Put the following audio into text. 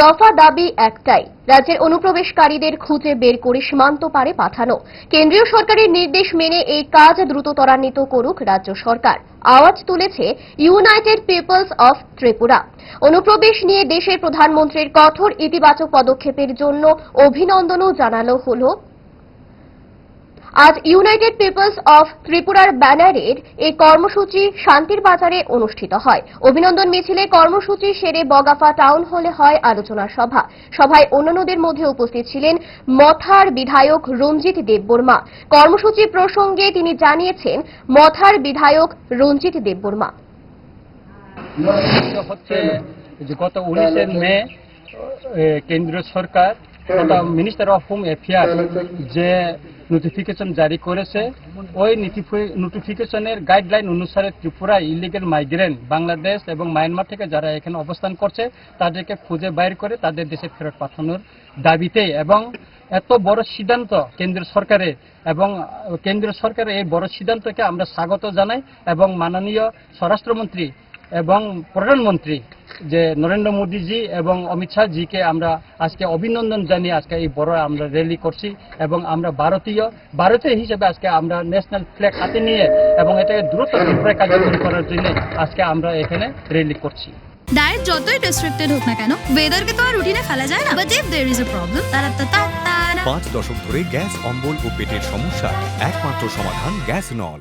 দফা দাবি একটাই, রাজ্যের অনুপ্রবেশকারীদের খুঁজে বের করে সীমান্ত পারে পাঠানো। কেন্দ্রীয় সরকারের নির্দেশ মেনে এই কাজ দ্রুত ত্বরান্বিত করুক রাজ্য সরকার। আওয়াজ তুলেছে ইউনাইটেড পিপলস অফ ত্রিপুরা। অনুপ্রবেশ নিয়ে দেশের প্রধানমন্ত্রীর কঠোর ইতিবাচক পদক্ষেপের জন্য অভিনন্দনও জানানো হলো আজ ইউনাইটেড পিপলস অফ ত্রিপুরার ব্যানারের এই কর্মসূচি শান্তির বাজারে অনুষ্ঠিত হয়। অভিনন্দন মিছিলে কর্মসূচি সেরে বগাফা টাউন হলে হয় আলোচনা সভা। সভায় অন্যান্যদের মধ্যে উপস্থিত ছিলেন মথার বিধায়ক রঞ্জিত দেববর্মা। কর্মসূচি প্রসঙ্গে তিনি জানিয়েছেন, মথার বিধায়ক রঞ্জিত দেববর্মা। গত উনিশে মে কেন্দ্রীয় সরকার মিনিস্টার অফ হোম অ্যাফেয়ার যে নোটিফিকেশন জারি করেছে। ওই নোটিফিকেশনের গাইডলাইন অনুসারে ত্রিপুরা ইলিগেল মাইগ্রেন্ট বাংলাদেশ এবং মায়ানমার থেকে যারা এখানে অবস্থান করছে, তাদেরকে খুঁজে বাইর করে তাদের দেশে ফেরত পাঠানোর দাবিতে এবং এত বড় সিদ্ধান্ত কেন্দ্র সরকারের এবং কেন্দ্র সরকারের এই বড় সিদ্ধান্তকে আমরা স্বাগত জানাই এবং মাননীয় স্বরাষ্ট্রমন্ত্রী এবং প্রধানমন্ত্রী যে নরেন্দ্র মোদীজি এবং অমিত শাহ জিকে আমরা আজকে অভিনন্দন জানিয়ে আজকে এই বড় আমরা র্যালি করছি এবং আমরা ভারতীয় ভারতীয় হিসেবে আজকে আমরা ন্যাশনাল ফ্ল্যাগ হাতে নিয়ে এবং এটাকে দ্রুত ত্রিপুরায় কার্যকরী করার জন্য আজকে আমরা এখানে র্যালি করছি। ডায়েট যতই রেস্ট্রিক্টেড হোক না কেন ওয়েদারকে তো আর রুটিনে ফেলা যায় না। But if there is a problem তারা তা পাঁচ দশক ধরে গ্যাস অম্বল ও পেটের সমস্যা একমাত্র সমাধান গ্যাস নল